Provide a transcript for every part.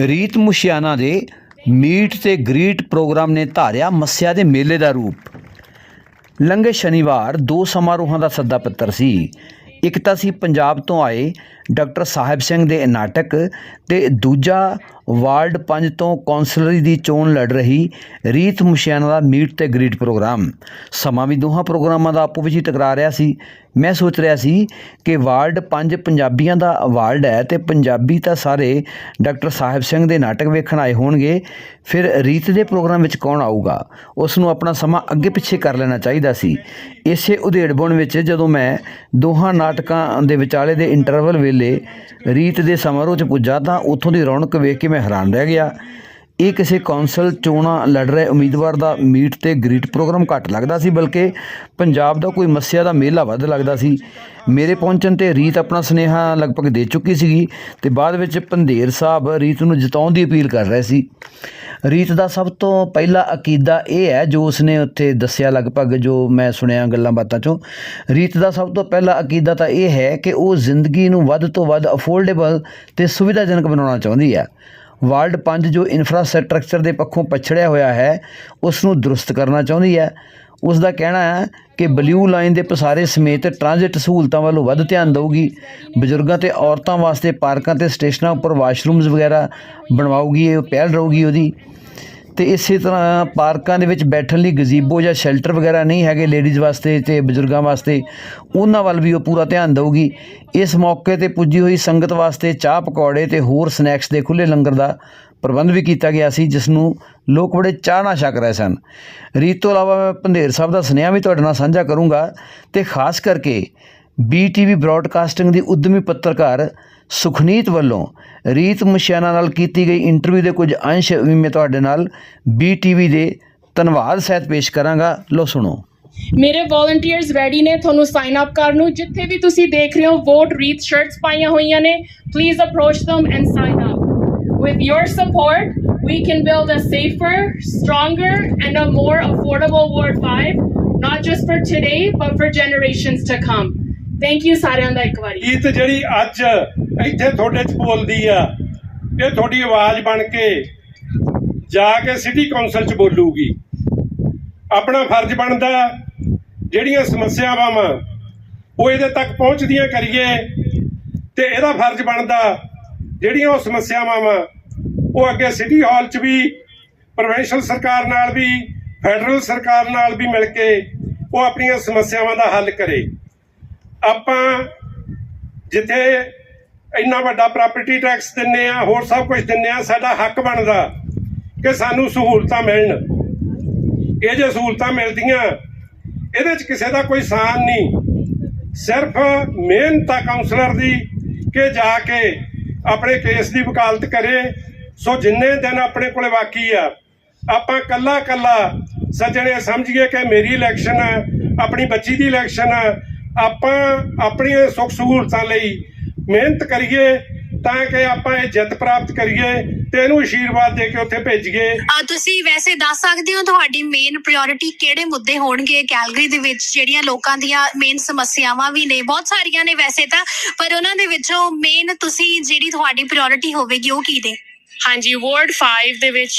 ਰੀਤ ਮੁਸ਼ਿਆਨਾ ਦੇ ਮੀਟ ਤੇ ਗ੍ਰੀਟ ਪ੍ਰੋਗਰਾਮ ਨੇ ਧਾਰਿਆ ਮੱਸਿਆ ਦੇ ਮੇਲੇ ਦਾ ਰੂਪ। ਲੰਘੇ ਸ਼ਨੀਵਾਰ ਦੋ ਸਮਾਰੋਹਾਂ ਦਾ ਸੱਦਾ ਪੱਤਰ ਸੀ। ਇੱਕ ਤਾਂ ਸੀ ਪੰਜਾਬ ਤੋਂ ਆਏ ਡਾਕਟਰ ਸਾਹਿਬ ਸਿੰਘ ਦੇ ਨਾਟਕ ਤੇ ਦੂਜਾ ਵਾਰਡ 5 ਤੋਂ ਕੌਂਸਲਰੀ ਦੀ ਚੋਣ ਲੜ ਰਹੀ ਰੀਤ ਮੁਸ਼ਿਆਨਾ ਦਾ ਮੀਟ ਤੇ ਗ੍ਰੀਟ ਪ੍ਰੋਗਰਾਮ। ਸਮਾਂ ਵੀ ਦੋਹਾਂ ਪ੍ਰੋਗਰਾਮਾਂ ਦਾ ਆਪੋ ਵਿੱਚ ਹੀ ਟਕਰਾ ਰਿਹਾ ਸੀ। ਮੈਂ ਸੋਚ ਰਿਹਾ ਸੀ ਕਿ ਵਾਰਡ 5 ਪੰਜਾਬੀਆਂ ਦਾ ਵਾਰਡ ਹੈ ਤੇ ਪੰਜਾਬੀ ਤਾਂ ਸਾਰੇ ਡਾਕਟਰ ਸਾਹਿਬ ਸਿੰਘ ਦੇ ਨਾਟਕ ਵੇਖਣ ਆਏ ਹੋਣਗੇ। ਫਿਰ ਰੀਤ ਦੇ ਪ੍ਰੋਗਰਾਮ ਵਿੱਚ ਕੌਣ ਆਊਗਾ? ਉਸ ਨੂੰ ਆਪਣਾ ਸਮਾਂ ਅੱਗੇ ਪਿੱਛੇ ਕਰ ਲੈਣਾ ਚਾਹੀਦਾ ਸੀ। ਇਸੇ ਉਧੇੜਬੁਣ ਵਿੱਚ ਜਦੋਂ ਮੈਂ ਦੋਹਾਂ ਨਾਟਕਾਂ ਦੇ ਵਿਚਾਲੇ ਦੇ ਇੰਟਰਵਲ ਵੇਲੇ ਰੀਤ ਦੇ ਸਮਾਰੋਹ 'ਚ ਪੁੱਜਾ ਤਾਂ ਉੱਥੋਂ ਦੀ ਰੌਣਕ ਵੇਖ ਕੇ ਮੈਂ ਹੈਰਾਨ ਰਹਿ ਗਿਆ। ਇਹ ਕਿਸੇ ਕੌਂਸਲ ਚੋਣਾਂ ਲੜ ਰਹੇ ਉਮੀਦਵਾਰ ਦਾ ਮੀਟ ਤੇ ਗ੍ਰੀਟ ਪ੍ਰੋਗਰਾਮ ਘੱਟ ਲੱਗਦਾ ਸੀ, ਬਲਕਿ ਪੰਜਾਬ ਦਾ ਕੋਈ ਮੱਸਿਆ ਦਾ ਮੇਲਾ ਵੱਧ ਲੱਗਦਾ ਸੀ। ਮੇਰੇ ਪਹੁੰਚਣ ਤੇ ਰੀਤ ਆਪਣਾ ਸੁਨੇਹਾ ਲਗਭਗ ਦੇ ਚੁੱਕੀ ਸੀਗੀ ਤੇ ਬਾਅਦ ਵਿੱਚ ਪੰਧੇਰ ਸਾਹਿਬ ਰੀਤ ਨੂੰ ਜਿਤਾਉਣ ਦੀ ਅਪੀਲ ਕਰ ਰਹੇ ਸੀ। ਰੀਤ ਦਾ ਸਭ ਤੋਂ ਪਹਿਲਾ ਅਕੀਦਾ ਇਹ ਹੈ, ਜੋ ਉਸਨੇ ਉੱਥੇ ਦੱਸਿਆ ਲਗਭਗ, ਜੋ ਮੈਂ ਸੁਣਿਆ ਗੱਲਾਂ ਬਾਤਾਂ ਚੋਂ। ਰੀਤ ਦਾ ਸਭ ਤੋਂ ਪਹਿਲਾ ਅਕੀਦਾ ਤਾਂ ਇਹ ਹੈ ਕਿ ਉਹ ਜ਼ਿੰਦਗੀ ਨੂੰ ਵੱਧ ਤੋਂ ਵੱਧ ਅਫੋਰਡੇਬਲ ਤੇ ਸੁਵਿਧਾਜਨਕ ਬਣਾਉਣਾ ਚਾਹੁੰਦੀ ਹੈ। ਵਾਰਡ 5 ਜੋ ਇਨਫਰਾਸਟ੍ਰਕਚਰ ਦੇ ਪੱਖੋਂ ਪਛੜਿਆ ਹੋਇਆ ਹੈ ਉਸ ਨੂੰ ਦਰੁਸਤ ਕਰਨਾ ਚਾਹੁੰਦੀ ਹੈ। ਉਸ ਦਾ ਕਹਿਣਾ ਹੈ ਕਿ ਬਲੂ ਲਾਈਨ ਦੇ ਪਸਾਰੇ ਸਮੇਤ ਟ੍ਰਾਂਜ਼ਿਟ ਸਹੂਲਤਾਂ ਵੱਲੋਂ ਵੱਧ ਧਿਆਨ ਦੇਊਗੀ। ਬਜ਼ੁਰਗਾਂ ਤੇ ਔਰਤਾਂ ਵਾਸਤੇ ਪਾਰਕਾਂ ਤੇ ਸਟੇਸ਼ਨਾਂ ਉੱਪਰ ਵਾਸ਼ਰੂਮਸ ਵਗੈਰਾ ਬਣਵਾਊਗੀ, ਇਹ ਪਹਿਲ ਰਹੂਗੀ ਉਹਦੀ। ਤੇ ਇਸੇ ਤਰ੍ਹਾਂ ਪਾਰਕਾਂ ਦੇ ਵਿੱਚ ਬੈਠਣ ਲਈ ਗਜ਼ੀਬੋ ਜਾਂ ਸ਼ੈਲਟਰ ਵਗੈਰਾ ਨਹੀਂ ਹੈਗੇ ਲੇਡੀਜ਼ ਵਾਸਤੇ ਤੇ ਬਜ਼ੁਰਗਾਂ ਵਾਸਤੇ, ਉਹਨਾਂ ਵੱਲ ਵੀ ਉਹ ਪੂਰਾ ਧਿਆਨ ਦੇਊਗੀ। ਇਸ ਮੌਕੇ ਤੇ ਪੁੱਜੀ ਹੋਈ ਸੰਗਤ ਵਾਸਤੇ ਚਾਹ ਪਕੌੜੇ ਤੇ ਹੋਰ ਸਨੈਕਸ ਦੇ ਖੁੱਲੇ ਲੰਗਰ ਦਾ ਪ੍ਰਬੰਧ ਵੀ ਕੀਤਾ ਗਿਆ ਸੀ ਜਿਸ ਨੂੰ ਲੋਕ ਬੜੇ ਚਾਹ ਨਾਲ ਛਕ ਰਹੇ ਸਨ। ਰੀਤ ਤੋਂ ਇਲਾਵਾ ਮੈਂ ਪੰਧੇਰ ਸਾਹਿਬ ਦਾ ਸੁਨੇਹਾ ਵੀ ਤੁਹਾਡੇ ਨਾਲ ਸਾਂਝਾ ਕਰੂੰਗਾ ਤੇ ਖਾਸ ਕਰਕੇ ਬੀਟੀਵੀ ਬ੍ਰਾਡਕਾਸਟਿੰਗ ਦੀ ਉਦਮੀ ਪੱਤਰਕਾਰ ਸੁਖਨੀਤ ਵੱਲੋਂ ਰੀਤ ਮੁਸ਼ਿਆਨਾ ਨਾਲ ਕੀਤੀ ਗਈ ਇੰਟਰਵਿਊ ਦੇ ਕੁਝ ਅੰਸ਼ ਵੀ ਮੈਂ ਤੁਹਾਡੇ ਨਾਲ ਬੀਟੀਵੀ ਦੇ ਧੰਨਵਾਦ ਸਹਿਤ ਪੇਸ਼ ਕਰਾਂਗਾ। ਲੋ ਸੁਣੋ। ਮੇਰੇ ਵੋਲੰਟੀਅਰਸ ਰੈਡੀ ਨੇ, ਤੁਹਾਨੂੰ ਸਾਈਨ ਅਪ ਕਰਨ ਨੂੰ। ਜਿੱਥੇ ਵੀ ਤੁਸੀਂ ਦੇਖ ਰਹੇ ਹੋ ਵੋਟ ਰੀਤ ਸ਼ਰਟਸ ਪਾਈਆਂ ਹੋਈਆਂ ਨੇ। Please approach them and sign up with your support, we can build a safer, stronger, and a more affordable ward 5 not just for today, but for generations to come. Thank you ਸਾਰਿਆਂ ਦਾ ਇੱਕ ਵਾਰੀ। ਗੀਤ ਜਿਹੜੀ ਅੱਜ ਇੱਥੇ ਤੁਹਾਡੇ ਚ ਬੋਲਦੀ ਆ, ਇਹ ਤੁਹਾਡੀ ਆਵਾਜ਼ ਬਣ ਕੇ ਜਾ ਕੇ ਸਿਟੀ ਕੌਂਸਲ ਚ ਬੋਲੂਗੀ। ਆਪਣਾ ਫਰਜ਼ ਬਣਦਾ, ਜਿਹੜੀਆਂ ਸਮੱਸਿਆਵਾਂ ਵਾ, ਉਹ ਇਹਦੇ ਤੱਕ ਪਹੁੰਚਦੀਆਂ ਕਰੀਏ ਤੇ ਇਹਦਾ ਫਰਜ਼ ਬਣਦਾ, ਜਿਹੜੀਆਂ ਉਹ ਸਮੱਸਿਆਵਾਂ ਵਾ, ਉਹ ਅੱਗੇ ਸਿਟੀ ਹਾਲ ਚ ਵੀ ਪ੍ਰੋਵਿੰਸ਼ਲ ਸਰਕਾਰ ਨਾਲ ਵੀ, ਫੈਡਰਲ ਸਰਕਾਰ ਨਾਲ ਵੀ ਮਿਲ ਕੇ ਉਹ ਆਪਣੀਆਂ ਸਮੱਸਿਆਵਾਂ ਦਾ ਹੱਲ ਕਰੇ। ਆਪਾਂ ਜਿੱਥੇ ਇੰਨਾ ਵੱਡਾ ਪ੍ਰਾਪਰਟੀ ਟੈਕਸ ਦਿੰਨੇ ਆ, ਹੋਰ ਸਭ ਕੁਝ ਦਿੰਨੇ ਆ, ਸਾਡਾ ਹੱਕ ਬਣਦਾ ਕਿ ਸਾਨੂੰ ਸਹੂਲਤਾਂ ਮਿਲਣ। ਇਹ ਜੇ ਸਹੂਲਤਾਂ ਮਿਲਦੀਆਂ, ਇਹਦੇ 'ਚ ਕਿਸੇ ਦਾ ਕੋਈ ਸਾਨ ਨਹੀਂ। ਸਿਰਫ ਮਿਹਨਤ ਆ ਕਾਉਂਸਲਰ ਦੀ ਕਿ ਜਾ ਕੇ ਆਪਣੇ ਕੇਸ ਦੀ ਵਕਾਲਤ ਕਰੇ। ਸੋ ਜਿੰਨੇ ਦਿਨ ਆਪਣੇ ਕੋਲੇ ਬਾਕੀ ਆ, ਆਪਾਂ ਕੱਲਾ ਕੱਲਾ ਸੱਜਣੇ ਸਮਝੀਏ ਕਿ ਮੇਰੀ ਇਲੈਕਸ਼ਨ ਹੈ ਆਪਣੀ ਬੱਚੀ ਦੀ ਇਲੈਕਸ਼ਨ ਹੈ ਆਪਾਂ ਆਪਣੀਆਂ ਸੁੱਖ ਸਹੂਲਤਾਂ ਲਈ ਮਿਹਨਤ ਕਰੀਏ ਤਾਂ ਕਿ ਆਪਾਂ ਇਹ ਜਿੱਤ ਪ੍ਰਾਪਤ ਕਰੀਏ ਤੇ ਇਹਨੂੰ ਆਸ਼ੀਰਵਾਦ ਦੇ ਕੇ ਉੱਥੇ ਭੇਜੀਏ। ਆ ਤੁਸੀਂ ਵੈਸੇ ਦੱਸ ਸਕਦੇ ਹੋ ਤੁਹਾਡੀ ਮੇਨ ਪ੍ਰਾਇੋਰਟੀ ਕਿਹੜੇ ਮੁੱਦੇ ਹੋਣਗੇ ਕੈਲਗਰੀ ਦੇ ਵਿੱਚ ਜਿਹੜੀਆਂ ਲੋਕਾਂ ਦੀਆਂ ਮੇਨ ਸਮੱਸਿਆਵਾਂ ਵੀ ਨੇ? ਬਹੁਤ ਸਾਰੀਆਂ ਨੇ ਵੈਸੇ ਤਾਂ ਪਰ ਉਹਨਾਂ ਦੇ ਵਿੱਚੋਂ ਮੇਨ ਤੁਸੀਂ ਜਿਹੜੀ ਤੁਹਾਡੀ ਪ੍ਰਾਇੋਰਟੀ ਹੋਵੇਗੀ ਉਹ ਕੀ ਦੇ ਹਾਂਜੀ ਵਾਰਡ 5 ਦੇ ਵਿੱਚ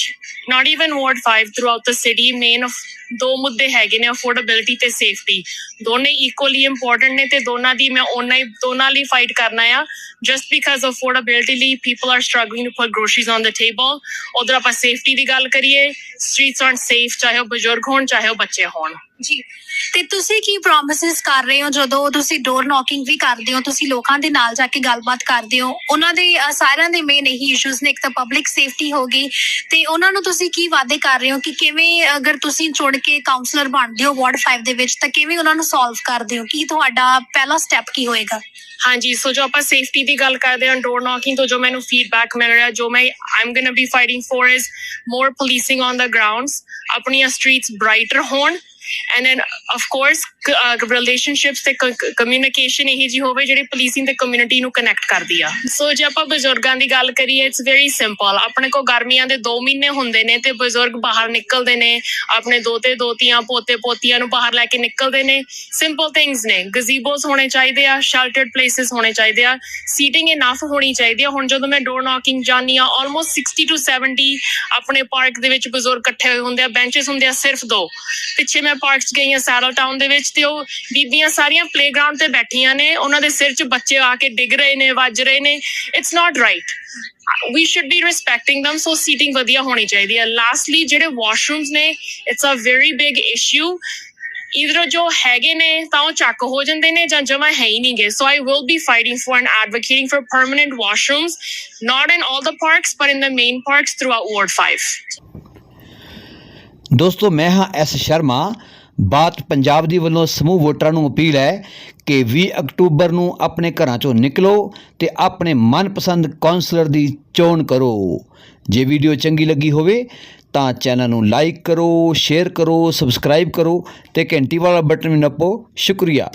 not even ward 5 throughout the city main ਦੋ ਮੁੱਦੇ ਹੈਗੇ ਨੇ ਅਫੋਰਡੇਬਿਲਟੀ ਤੇ ਸੇਫਟੀ ਦੋਨੇ ਇਕੁਅਲੀ ਇੰਪੋਰਟੈਂਟ ਨੇ ਤੇ ਦੋਨਾਂ ਦੀ ਮੈਂ ਉਹਨਾਂ ਹੀ, ਦੋਨਾਂ ਲਈ ਫਾਈਟ ਕਰਨਾ ਆ। ਜਸਟ ਬਿਕਾਜ਼ ਅਫੋਰਡੇਬਿਲਟੀ ਲਈ people are struggling to put groceries on the table ਉਧਰ ਆਪਾਂ ਸੇਫਟੀ ਦੀ ਗੱਲ ਕਰੀਏ ਸਟਰੀਟਸ ਆਰ ਸੇਫ ਚਾਹੇ ਉਹ ਬਜ਼ੁਰਗ ਹੋਣ, ਚਾਹੇ ਉਹ ਬੱਚੇ ਹੋਣ। ਜੀ। ਤੇ ਤੁਸੀਂ ਕੀ ਪ੍ਰੋਮਿਸਸ ਕਰ ਰਹੇ ਹੋ? ਜਦੋਂ ਤੁਸੀਂ ਡੋਰ ਨੌਕਿੰਗ ਵੀ ਕਰਦੇ ਹੋ, ਤੁਸੀਂ ਲੋਕਾਂ ਦੇ ਨਾਲ ਜਾ ਕੇ ਗੱਲਬਾਤ ਕਰਦੇ ਹੋ, ਉਹਨਾਂ ਦੇ ਸਾਰਿਆਂ ਦੇ ਮੇਨ ਇਹੀ ਇਸ਼ੂਜ਼ ਨੇ। ਇੱਕ ਤਾਂ ਪਬਲਿਕ ਸੇਫਟੀ ਹੋ ਗਈ ਤੇ ਉਹਨਾਂ ਨੂੰ ਤੁਸੀਂ ਕੀ ਵਾਅਦੇ ਕਰ ਰਹੇ ਹੋ ਕਿ ਕਿਵੇਂ ਅਗਰ ਤੁਸੀਂ ਚੁਣ ਕੇ ਕਾਉਂਸਲਰ ਬਣਦੇ ਹੋ ਵਾਰਡ 5 ਦੇ ਵਿੱਚ, ਤਾਂ ਕਿਵੇਂ ਉਹਨਾਂ ਨੂੰ ਸੋਲਵ ਕਰਦੇ ਹੋ? ਕੀ ਤੁਹਾਡਾ ਪਹਿਲਾ ਸਟੈਪ ਕੀ ਹੋਏਗਾ? ਹਾਂਜੀ ਸੋ ਜੋ ਆਪਾਂ ਸੇਫਟੀ ਦੀ ਗੱਲ ਕਰਦੇ ਹਾਂ ਡੋਰ ਨੌਕਿੰਗ ਤੋਂ ਜੋ ਮੈਨੂੰ ਫੀਡਬੈਕ ਮਿਲ ਰਿਹਾ, ਜੋ ਮੈਂ am going to be fighting for is more policing on the grounds ਆਪਣੀਆਂ ਸਟਰੀਟਸ ਬ੍ਰਾਈਟਰ ਹੋਣ and then of course relationships ਤੇ ਕਮਿਊਨੀਕੇਸ਼ਨ ਇਹ ਜੀ ਹੋਵੇ ਜਿਹੜੀ ਪੁਲਿਸਿੰਗ ਤੇ ਕਮਿਊਨਿਟੀ ਨੂੰ ਕਨੈਕਟ ਕਰਦੀ ਆ। ਸੋ ਜੇ ਆਪਾਂ ਬਜ਼ੁਰਗਾਂ ਦੀ ਗੱਲ ਕਰੀਏ ਇਟਸ ਵੈਰੀ ਸਿੰਪਲ ਆਪਣੇ ਕੋ ਗਰਮੀਆਂ ਦੇ 2 ਮਹੀਨੇ ਹੁੰਦੇ ਨੇ ਤੇ ਬਜ਼ੁਰਗ ਬਾਹਰ ਨਿਕਲਦੇ ਨੇ, ਆਪਣੇ ਦੋਤੇ, ਦੋਤੀਆਂ, ਪੋਤੇ, ਪੋਤੀਆਂ ਨੂੰ ਬਾਹਰ ਲੈ ਕੇ ਨਿਕਲਦੇ ਨੇ। ਸਿੰਪਲ ਥਿੰਗਸ ਨੇ। ਗਜ਼ੀਬੋਸ ਹੋਣੇ ਚਾਹੀਦੇ ਆ ਸ਼ੈਲਟਰਡ ਪਲੇਸਿਸ ਹੋਣੇ ਚਾਹੀਦੇ ਆ। ਸੀਟਿੰਗ ਇਨਫ ਹੋਣੀ ਚਾਹੀਦੀ ਆ। ਹੁਣ ਜਦੋਂ ਮੈਂ ਡੋਰ ਨੌਕਿੰਗ ਜਾਨੀ ਆ ਆਲਮੋਸਟ 60 ਟੂ 70 ਆਪਣੇ ਪਾਰਕ ਦੇ ਵਿੱਚ ਬਜ਼ੁਰਗ ਇਕੱਠੇ ਹੋਏ ਹੁੰਦੇ ਆ ਬੈਂਚਸ ਹੁੰਦੇ ਆ ਸਿਰਫ ਦੋ। ਪਿੱਛੇ ਮੈਂ ਪਾਰਕ 'ਚ ਗਈਆਂ ਸੈਰਲ ਟਾਊਨ ਦੇ ਵਿੱਚ ਤੇ ਉਹ ਬੀਬੀਆਂ ਸਾਰੀਆਂ ਪਲੇਗਰਾਉਂਡ ਤੇ ਬੈਠੀਆਂ ਨੇ ਉਹਨਾਂ ਦੇ ਸਿਰ 'ਚ ਬੱਚੇ ਆ ਕੇ ਡਿੱਗ ਰਹੇ ਨੇ ਵੱਜ ਰਹੇ ਨੇ it's not right we should be respecting them so seating ਵਧੀਆ ਹੋਣੀ ਚਾਹੀਦੀ ਹੈ ਲਾਸਟਲੀ ਜਿਹੜੇ ਵਾਸ਼ਰੂਮਸ ਨੇ it's a very big issue ਇਧਰ ਜੋ ਹੈਗੇ ਨੇ ਤਾਂ ਉਹ ਚੱਕ ਹੋ ਜਾਂਦੇ ਨੇ ਜਾਂ ਜਮਾ ਹੈ ਹੀ ਨਹੀਂਗੇ so I will be fighting for an advocating for permanent washrooms not in all the parks but in the main parks throughout ward 5 ਦੋਸਤੋ, ਮੈਂ ਹਾਂ ਐਸ ਸ਼ਰਮਾ। ਬਾਤ ਪੰਜਾਬ ਦੀ ਵੱਲੋਂ ਸਮੂਹ ਵੋਟਰਾਂ ਨੂੰ ਅਪੀਲ ਹੈ ਕਿ 20 ਅਕਤੂਬਰ ਨੂੰ ਆਪਣੇ ਘਰਾਂ ਚੋਂ ਨਿਕਲੋ ਤੇ ਆਪਣੇ ਮਨਪਸੰਦ ਕਾਉਂਸਲਰ ਦੀ ਚੋਣ ਕਰੋ। ਜੇ ਵੀਡੀਓ ਚੰਗੀ ਲੱਗੀ ਹੋਵੇ ਤਾਂ ਚੈਨਲ ਨੂੰ ਲਾਈਕ ਕਰੋ, ਸ਼ੇਅਰ ਕਰੋ, ਸਬਸਕ੍ਰਾਈਬ ਕਰੋ ਤੇ ਘੰਟੀ ਵਾਲਾ ਬਟਨ ਵੀ ਨੱਪੋ। ਸ਼ੁਕਰੀਆ।